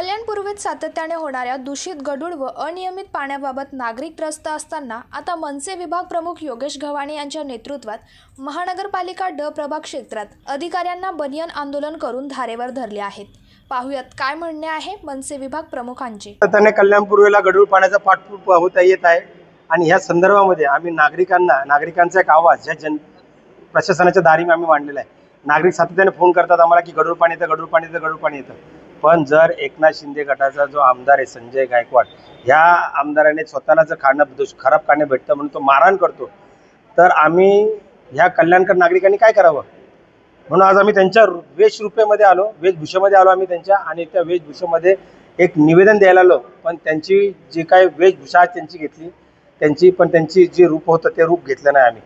कल्याणपूर्वीत सातत्याने होणाऱ्या दूषित गढूळ व अनियमित पाण्याबाबत नागरिक त्रस्त असताना आता मनसे विभाग प्रमुख योगेश गव्हाणे यांच्या नेतृत्वात महानगरपालिका ड प्रभाग क्षेत्रात अधिकाऱ्यांना बनियन आंदोलन करून धारेवर धरले आहेत. पाहुयात काय म्हणणे आहे मनसे विभाग प्रमुखांचे. सातत्याने कल्याण गडूळ गढूळ पाण्याचा पाठपुरावा होता येत आहे आणि ह्या संदर्भामध्ये आम्ही नागरिकांना नागरिकांचा एक आवाज ह्या जन प्रशासनाच्या दारी आम्ही मांडलेला आहे. नागरिक सातत्याने फोन करतात आम्हाला की गडूर पाणी येतं गडूर पाणी येतं गडूर पाणी येतं. पण जर एकनाथ शिंदे गटाचा जो आमदार आहे संजय गायकवाड ह्या आमदाराने स्वतःला जर खाणं दुष- खराब खाणं भेटतं म्हणून तो मारहाण करतो तर आम्ही ह्या कल्याणकर नागरिकांनी काय करावं? म्हणून आज आम्ही त्यांच्या वेशरूपेमध्ये आलो वेशभूषेमध्ये आलो आम्ही त्यांच्या आणि त्या वेशभूषेमध्ये एक निवेदन द्यायला आलो. पण त्यांची जी काय वेशभूषा त्यांची घेतली त्यांची पण त्यांची जे रूप होतं ते रूप घेतलं नाही आम्ही.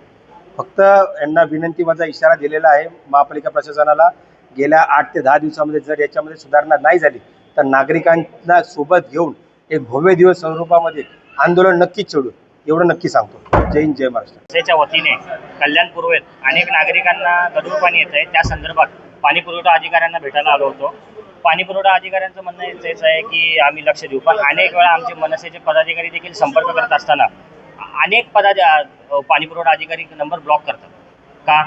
फक्त यांना विनंती माझा इशारा दिलेला आहे महापालिका प्रशासनाला. गेल्या आठ ते दहा दिवसामध्ये जर याच्यामध्ये सुधारणा नाही झाली तर नागरिकांना सोबत घेऊन एक भव्य दिवस स्वरूपामध्ये आंदोलन नक्कीच सोडू. एवढं नक्की सांगतो. जय हिंद जय महाराष्ट्र. संस्थेच्या वतीने कल्याण पूर्वेत अनेक नागरिकांना गडूळ पाणी येत आहे त्या संदर्भात पाणी पुरवठा अधिकाऱ्यांना भेटायला आलो होतो. पाणी पुरवठा अधिकाऱ्यांचं म्हणणं हेच- आहे की आम्ही लक्ष देऊ. पण अनेक वेळा आमचे मनसेचे पदाधिकारी देखील संपर्क करत असताना अनेक पदाधि पाणी पुरवठा अधिकारी नंबर ब्लॉक करतात. का?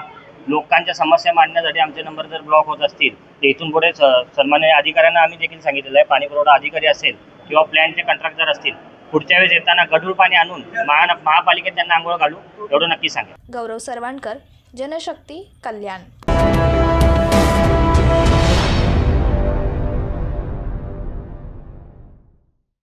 लोकांच्या समस्या मांडण्यासाठी आमचे नंबर जर ब्लॉक होत असतील तर इथून पुढे सन्मान्य अधिकाऱ्यांना आम्ही देखील सांगितलेलं आहे पाणी पुरवठा अधिकारी असेल किंवा प्लॅनचे कंत्राटदार असतील पुढच्या वेळेस येताना गढूळ पाणी आणून महा महापालिकेत त्यांना आंघोळ घालू एवढं नक्की सांगेल गौरव सर्वांकर जनशक्ती कल्याण.